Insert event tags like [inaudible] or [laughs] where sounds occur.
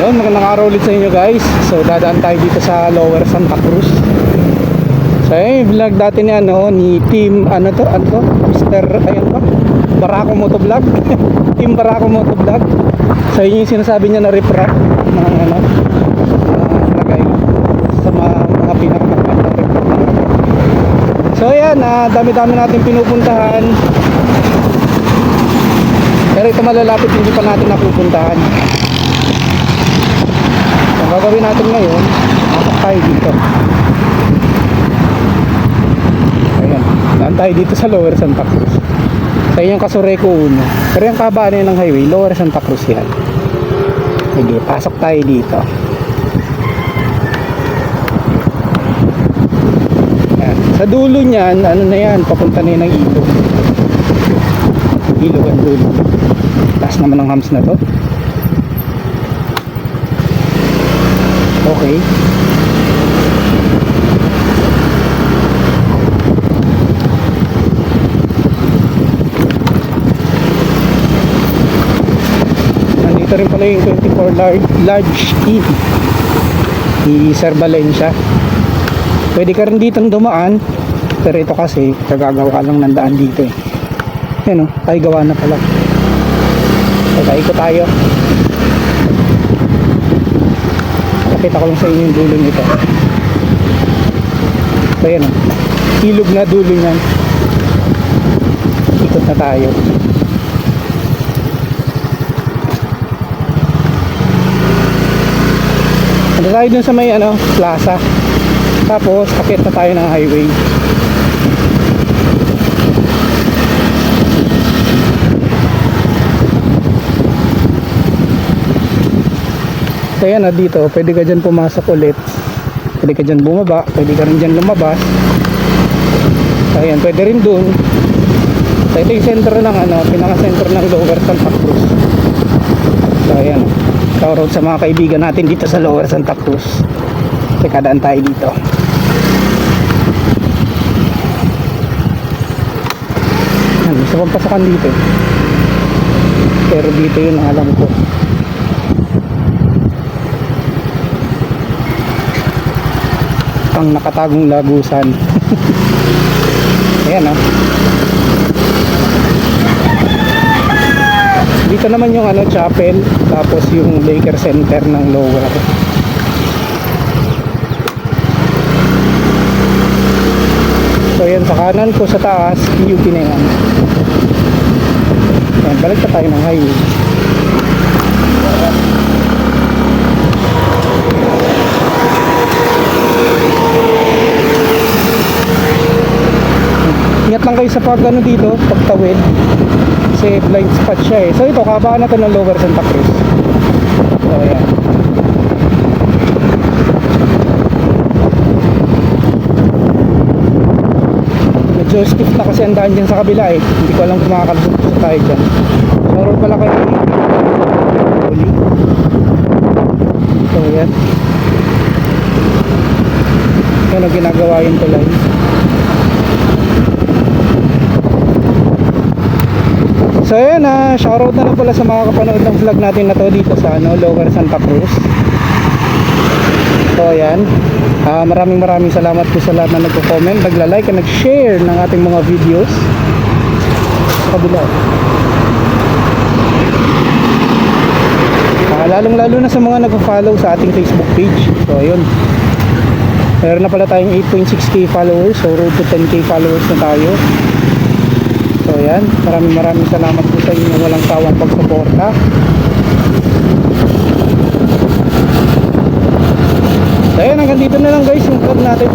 Yun, magandang araw ulit sa inyo guys. So dadaan tayo dito sa Lower Santa Cruz. So ayun, vlog dati ni ano, ni Team, ano to, ano to, Mr. Ayun ba? Barako Motovlog. [laughs] team Barako Motovlog. So yun yung sinasabi niya na riprap ng ano, lagay sa mga, mga pinakamagandang riprap. So ayan, ah, dami-dami natin pinupuntahan. Pero ito malalapit hindi pa natin napupuntahan. Ang gagawin natin ngayon, pasok tayo dito. Ayan, daan tayo dito sa Lower Santa Cruz. Sa yung Kasureco 1. Pero yung kabaan yun ng highway, Lower Santa Cruz yan. Sige, pasok tayo dito. Ayan. Sa dulo niyan, ano na yan, papunta na yun ng ilog. Ilog ang dulo. Taas naman ng hams na to. Okay. Nandito rin pala yung 24 large, large key ni Sir Valencia. Pwede ka rin ditong dumaan pero ito kasi kagagawa lang ng daan dito eh. Yan o, tayo gawa na pala. Teka, ikot tayo. Nakita ko lang sa inyo yung dulo nito. So yan o. Ilog na dulo niyan. Ikot na tayo. Ano tayo dun sa may ano, plaza. Tapos, akit na tayo ng highway. So yan na dito, pwede ka dyan pumasok ulit. Pwede ka dyan bumaba, pwede ka rin dyan lumabas. So yan, pwede rin dun. So ito yung center ng ano, pinaka-center ng Lower Santa Cruz. So ayan, shoutout sa mga kaibigan natin dito sa Lower Santa Cruz. Teka, daan tayo dito. Yan, gusto kong dito. Pero dito yun alam ko. Ang nakatagong lagusan. Ayan ah. Dito naman yung ano chapel tapos yung Laker Center ng lower. So yan sa kanan ko sa taas UP na yan balik pa tayo ng highway Kayo sa pag ano dito, pagtawid. Kasi blind spot siya eh. So ito, kabaan na to ng Lower Santa Cruz. So ayan. Medyo stiff na kasi ang daan dyan sa kabila eh. Hindi ko alam kung makakalusot tayo dyan. Shoutout pala kay Oli. So ayan. Yan ang ginagawa yung tulay. So ayan na, shoutout na lang pala sa mga kapanood ng vlog natin na to dito sa ano, Lower Santa Cruz. So ayan, Ah, maraming maraming salamat po sa lahat na nagko-comment, nagla-like at nag-share ng ating mga videos. Sa kabila. Ah, lalong-lalo na sa mga nagpo-follow sa ating Facebook page. So ayun. Meron na pala tayong 8.6k followers, so road to 10k followers na tayo. Ayan, maraming maraming salamat po sa inyong walang sawang pagsuporta. Ayan, hanggang dito na lang guys yung vlog natin.